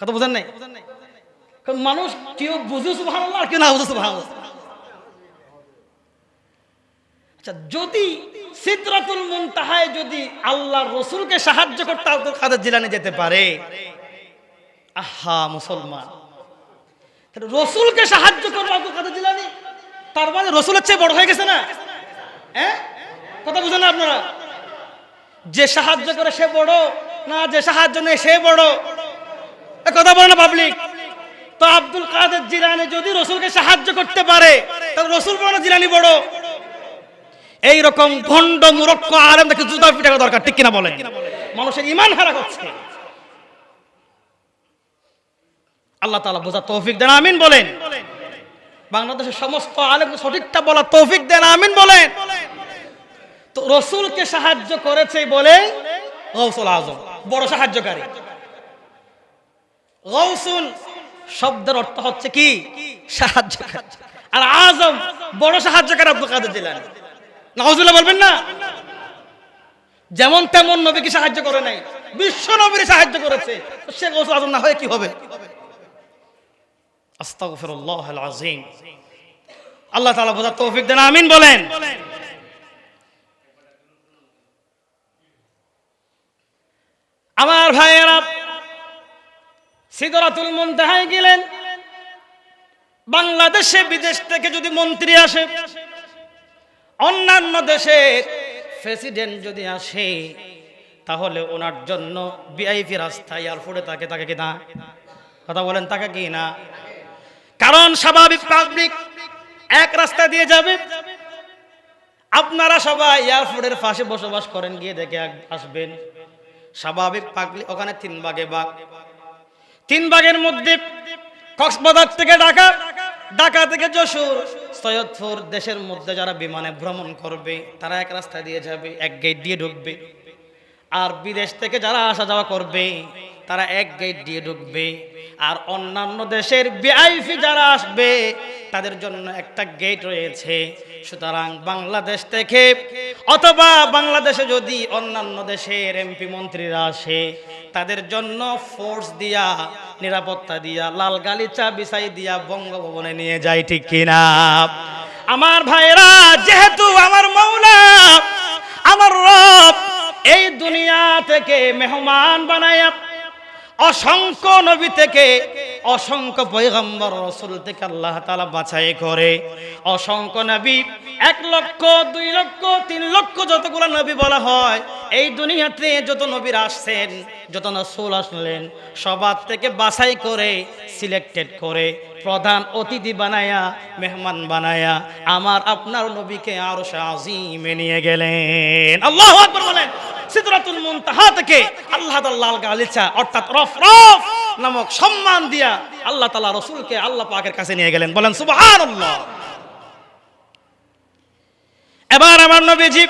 কথা বোঝেন নাই? কারণ মানুষ কেউ বুঝে আর কেউ না বুঝে সুবাহ আচ্ছা যদি সিদ্রাতুল মুনতাহায় যদি আল্লাহ রসুলকে সাহায্য করতে আব্দুল কাদের জিলানি যেতে পারে? আহা, মুসলমান। রসুলকে সাহায্য করব আব্দুল কাদের জিলানি? তার মানে রসুলের চেয়ে বড় হয়ে গেছে না? হ্যাঁ? কথা বুঝেন না আপনারা? যে সাহায্য করে সে বড়, না যে সাহায্য নেই সে বড়। কথা বলে না পাবলিক তো আব্দুল কাদের জিলানি যদি রসুলকে সাহায্য করতে পারে, তাহলে রসুল বড় জিলানি বড়? এই রকম ভণ্ড মুরক্ষ আলেম দেখে জুতা পিঠা দরকার, ঠিক কিনা বলেন? মানুষের ইমান হারা করছে। আল্লাহ তাআলা বোঝা তৌফিক দেন, আমিন বলেন। বাংলাদেশের সমস্ত আলেম সঠিকটা বলা তৌফিক দেন, আমিন বলেন। তো রসুলকে সাহায্য করেছে বলে গৌসুল আজম, বড় সাহায্যকারী। গৌসুল শব্দের অর্থ হচ্ছে কি? সাহায্যকারী। আর আজম বড় সাহায্যকারী আব্দুল কাদের জিলানী। নাউজুল্লাহ বলবেন না? যেমন তেমন নবীকে সাহায্য করে নাই। বিশ্ব নবীর সাহায্য করেছে। সে গৌসুল আজম না হয়ে কি হবে? আস্তাগফিরুল্লাহ আল আযীম আল্লাহ তাআলা বোঝার তৌফিক দেন, আমিন বলেন। আমার ভাইয়েরা সিদরাতুল মুনতাহায় গেলেন। বাংলাদেশে, বিদেশ থেকে যদি মন্ত্রী আসে, অন্যান্য দেশের প্রেসিডেন্ট যদি আসে, তাহলে ওনার জন্য ভিআইপি রাস্তায় এয়ারপোর্টে তাকে তাকে কি না কথা বলেন, তাকে কি না কারণ স্বাভাবিক পাবলিক এক রাস্তা দিয়ে যাবে। আপনারা সবাই এয়ারপোর্টের পাশে বসবাস করেন, গিয়ে দেখে আসবেন। স্বাভাবিক পাগলি ওখানে তিন ভাগে ভাগ। তিন ভাগের মধ্যে কক্সবাজার থেকে ঢাকা ঢাকা থেকে যশোর, সৈয়দপুর দেশের মধ্যে যারা বিমানে ভ্রমণ করবে, তারা এক রাস্তা দিয়ে যাবে, এক গেট দিয়ে ঢুকবে। আর বিদেশ থেকে যারা আসা যাওয়া করবে তারা এক গেট দিয়ে ঢুকবে। আর অন্যান্য দেশের বিআইপি যারা আসবে, তাদের জন্য একটা গেট রয়েছে। সুতরাং বাংলাদেশ থেকে অথবা বাংলাদেশে যদি অন্যান্য দেশের এমপি মন্ত্রীরা আসে, তাদের জন্য ফোর্স দিয়া, নিরাপত্তা দিয়া, লাল গালিচা বিছাই দিয়া বঙ্গভবনে নিয়ে যায়, ঠিক কিনা? আমার ভাইরা যেহেতু আমার মৌলা, আমার রব এই দুনিয়া থেকে মেহমান বানায়া অসংখ্য নবী থেকে অসংখ্য পয়গম্বর রসুল থেকে আল্লাহ তালা বাছাই করে। অসংখ্য নবী, এক লক্ষ, দুই লক্ষ, তিন লক্ষ যতগুলো নবী বলা হয়, এই দুনিয়াতে যত নবীর আসছেন, যত রসুল আসলেন, সবার থেকে বাছাই করে সিলেক্টেড করে, প্রধান অতিথি বানায়া, মেহমান বানায়া, আমার, আপনার নবীকে আরও আজিমে নিয়ে গেলেন। আল্লাহ বলেন, সিদরাতুল মুনতাহা থেকে আল্লাহ তাআলা লাল গালিচা, অর্থাৎ রফ রফ নামক সম্মান দিয়া আল্লাহ তাআলা রসুলকে আল্লাহ পাকের কাছে নিয়ে গেলেন। বলেন, সুবহানাল্লাহ। এবার আমার নবীজি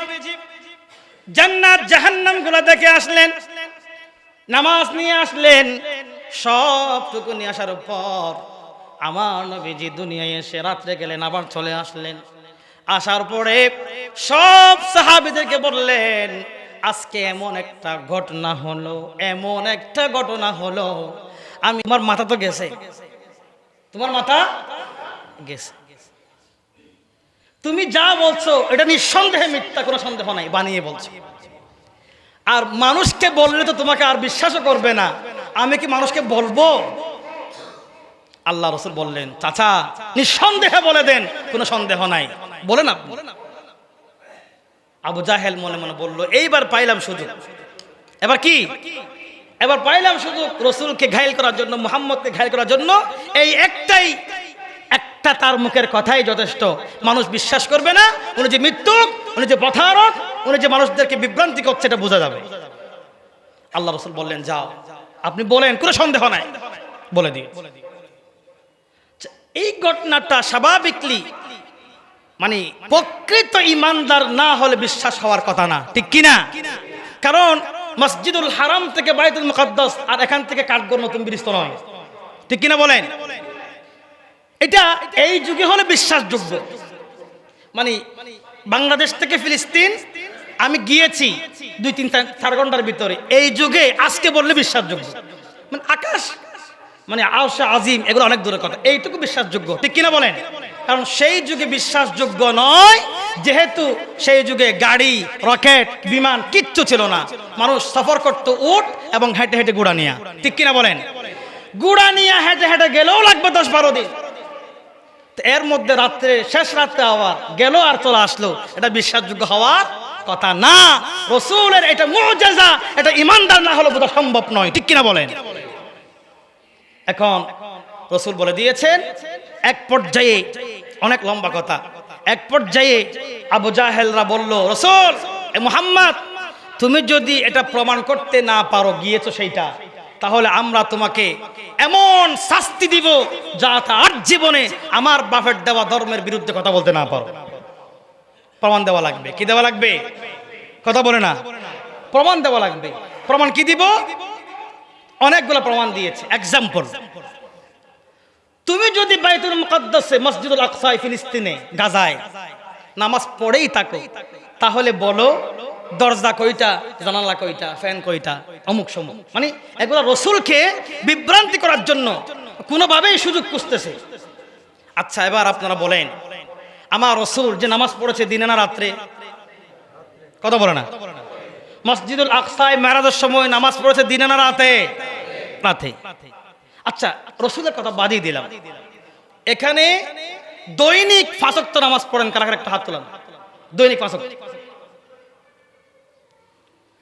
জান্নাত জাহান্নামগুলা দেখে আসলেন, নামাজ নিয়ে আসলেন। সবটুকু নিয়ে আসার পর আমার নবীজি দুনিয়ায় এসে রাত্রে গেলেন, আবার চলে আসলেন। আসার পরে সব সাহাবিদেরকে বললেন, আজকে এমন একটা ঘটনা হলো, এমন একটা ঘটনা হলো আমি, তোমার মাথা তো গেছে। তোমার মাথা গেছে। তুমি যা বলছো, এটা নিঃসন্দেহে মিথ্যা, কোনো সন্দেহ নাই, বানিয়ে বলছো। আর মানুষকে বললে তো তোমাকে আর বিশ্বাসও করবে না। আমি কি মানুষকে বলব? আল্লাহ রসুল বললেন, চাচা, নিঃসন্দেহে বলে দেন, কোনো সন্দেহ নাই। বলে না আবু জাহেল মনে মনে বলল, এইবার পাইলাম সুযোগ। এবার কি? এবার পাইলাম শুধু রসুলকে ঘাইল করার জন্য, মোহাম্মদকে ঘাইল করার জন্য। এই একটাই, একটা তার মুখের কথাই যথেষ্ট। মানুষ বিশ্বাস করবে না, উনি যে মৃত্যুক উনি যে প্রথারক উনি যে মানুষদেরকে বিভ্রান্তি করছে, এটা বোঝা যাবে। আল্লাহ রসুল বললেন, যাও। আপনি বলেন, কোনো সন্দেহ নাই। বলে দিই এই ঘটনাটা স্বাভাবিকলি মানে প্রকৃত ইমানদার না হলে বিশ্বাস হওয়ার কথা না, ঠিক কিনা? কারণ মসজিদুল হারাম থেকে বাইতুল মুকদ্দাস আর এখান থেকে কাঠগড় নতুন ব্রিজ তো নয়। ঠিক কিনা বলেন? এটা এই যুগে হলে বিশ্বাসযোগ্য। মানে বাংলাদেশ থেকে ফিলিস্তিন, আমি গিয়েছি দুই তিন চার- ঘণ্টার ভিতরে। এই যুগে, আজকে বললে বিশ্বাসযোগ্য। মানে আকাশ মানে আশা আজিম, এগুলো অনেক দূরের কথা। এইটুকু বিশ্বাসযোগ্য। ঠিক কিনা বলেন? কারণ সেই যুগে বিশ্বাসযোগ্য নয়, যেহেতু সেই যুগে গাড়ি, রকেট, বিমান কিচ্ছু ছিল না। মানুষ সফর করত উট এবং হেঁটে হেঁটে গুড়া নিয়া। ঠিক কিনা বলেন? গুড়া নিয়ে হেঁটে হেঁটে গেলেও লাগবে দশ বারো দিন। এর মধ্যে রাত্রে, শেষ রাত্রে আবার গেল আর চলে আসলো। এটা বিশ্বাসযোগ্য হওয়ার কথা না। রসুলের এটা মুজেজা, এটা ইমানদার না হলে বোধ সম্ভব নয়। ঠিক কিনা বলেন? এখন রসুল বলে দিয়েছেন এক পর্যায়ে অনেক লম্বা কথা। এক পর্যায়ে আবু জাহেলরা বলল, রসুল মুহাম্মদ, তুমি যদি এটা প্রমাণ করতে না পারো, গিয়েছো সেইটা। তাহলে আমরা তোমাকে এমন শাস্তি দিব যা তার জীবনে আমার বাপের দেওয়া ধর্মের বিরুদ্ধে কথা বলতে না পারো। প্রমাণ দেওয়া লাগবে। কি দেওয়া লাগবে? কথা বলে না। প্রমাণ দেওয়া লাগবে। প্রমাণ কি দিব? অনেকগুলো প্রমাণ দিয়েছে। এক্সাম্পল তুমি যদি বাইতুল মুকদ্দাসে মসজিদুল আকসাই ফিলিস্তিনে, গাজায়। নামাজ পড়েই থাকো। তাহলে বলো, দরজা কইটা জানালা কইটা ফ্যান কইটা অমুক সমুক। মানে এগুলো রসুলকে বিভ্রান্তি করার জন্য কোনোভাবেই সুযোগ খুঁজতেছে। আচ্ছা এবার আপনারা বলেন, আমার রসুল যে নামাজ পড়েছে দিনে না রাত্রে? কথা বলে না। মসজিদুল আকসায় মেরাজের সময় নামাজ পড়েছে দিনে না রাতে? রাতে। আচ্ছা রসুলের কথা বাদিয়ে দিলাম। এখানে দৈনিক ফাঁসক্ত নামাজ পড়েন, কারা কারা একটা হাত তোলান? দৈনিক ফাঁসক্ত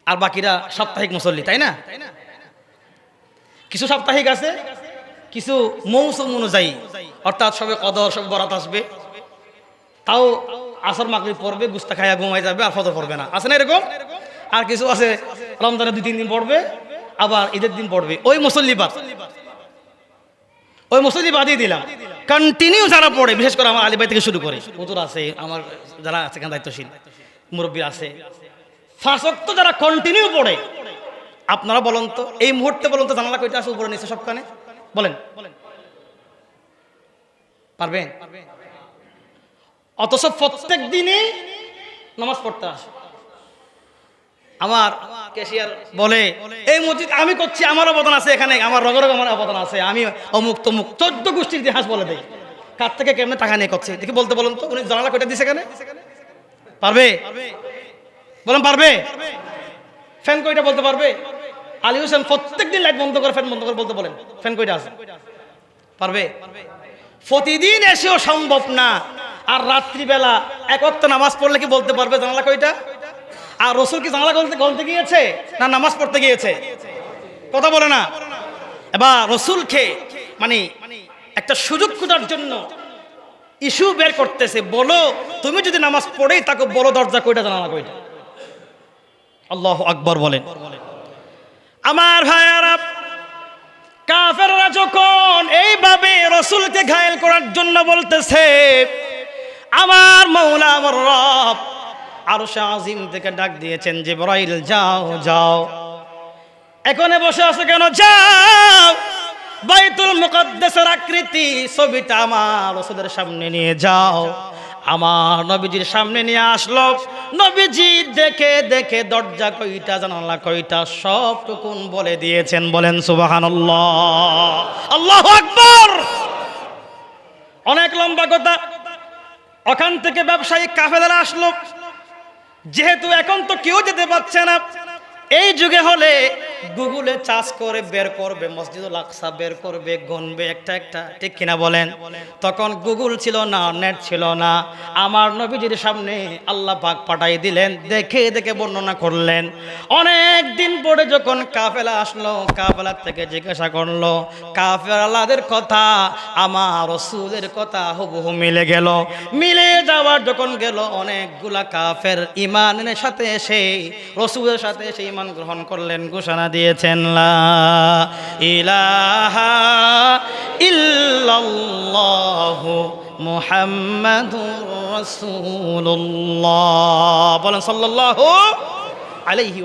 আর বাকিরা সাপ্তাহিক মুসল্লি, তাই না? কিছু সাপ্তাহিক আছে, কিছু মৌসুম অনুযায়ী। অর্থাৎ সবে কদর, সবে বরাত আসবে। তাও আসর মাকড়ি পড়বে, গুস্তা খাইয়া ঘুমাই যাবে, আর ফজর পড়বে না। আছে না এরকম? আর কিছু আছে, রমজানের দুই, তিন দিন পড়বে, আবার ঈদের দিন পড়বে। ওই মুসল্লি বাদ। ওই মুসল্লি বাদই দিলাম। কন্টিনিউ যারা পড়ে, বিশেষ করে আমার আলিবাই থেকে শুরু করে। হুজুর আছে, আমার যারা আছে এখানে দায়িত্বশীল, মুরব্বী আছে। ফাঁসক্ত যারা কন্টিনিউ পড়ে, আপনারা বলুন তো, এই মুহূর্তে বলুন তো, জানালা কইটা আছে, উপরে, নিচে, সবখানে? বলেন। পারবেন? অথচ প্রত্যেক দিনই নামাজ পড়তে আসে। আমার ক্যাশিয়ার বলে, এই মসজিদ আমি করছি, আমার অবদান আছে এখানে, আমার রগ রগ আমার অবদান আছে, আমি অমুক তমুক চোদ্দ গোষ্ঠীর ইতিহাস বলে দেয় কার থেকে কেমনে টাকা নিয়ে করছে? দেখি বলতে বলুন তো, উনি জানালা কয়টা দিছে এখানে? পারবে? বলেন, পারবে? ফ্যান কয়টা বলতে পারবে? আলী হোসেন প্রত্যেক দিন লাইট বন্ধ করে, ফ্যান বন্ধ করে বলতে বলেন, ফ্যান কয়টা আছে? পারবে? প্রতিদিন এসেও সম্ভব না, আর রাত্রিবেলা একত্র নামাজ পড়লে কি বলতে পারবে জানালা কয়টা? আর রসুল কি জানালা গলতে গলতে গিয়েছে? না নামাজ পড়তে গিয়েছে? কথা বলে না। এবার রসুলকে মানে একটা সুযোগ খোঁজার জন্য ইস্যু বের করতেছে, বলো, তুমি যদি নামাজ পড়েই তাকে বলো দরজা কইটা, জানালা কইটা। আল্লাহ আকবর বলেন। আমার ভাইয়ারা, কাফেররা যখন এইভাবে রসুলকে ঘায়েল করার জন্য বলতেছে, আমার মৌলা, আমার রব আরও আজিম থেকে ডাক দিয়েছেন যে বরাইল যাও যাও। এখানে বসে আছো কেন? যাও। বাইতুল মুকদ্দাসের আকৃতি ছবিটা আমার ওষুধের সামনে নিয়ে যাও। আমার নবীজির সামনে নিয়ে আসলো। নবীজি দেখে দেখে দরজা কইটা জানালা কইটা সব টুকুন বলে দিয়েছেন, বলেন, সুবহানাল্লাহ। আল্লাহ আকবার। অনেক লম্বা কথা। ওখান থেকে ব্যবসায়িক কাফেলারা আসলো। যেহেতু এখন তো কেউ যেতে পারছে না। এই যুগে হলে গুগলে চাষ করে বের করবে, মসজিদুল আকসা বের করবে, গনবে, একটা একটা, ঠিক কিনা বলেন? তখন গুগল ছিল না, নেট ছিল না। আমার নবীজির সামনে আল্লাহ পাক পাঠাই দিলেন, দেখে দেখে বর্ণনা করলেন। অনেক দিন পরে যখন কাফেলা আসলো কাফেলা থেকে জিজ্ঞাসা করল, কাফেলাদের কথা, আমার রসুলের কথা হুবহু মিলে গেল। মিলে যাওয়ার যখন গেল, অনেকগুলা কাফের ইমানের সাথে এসে, রসুলের সাথে এসে ইমান গ্রহণ করলেন, ঘোষণা দিয়েছেন লা ইলাহা ইল্লাল্লাহু মুহাম্মাদুর রাসূলুল্লাহ বলেন সাল্লাল্লাহু আলাইহি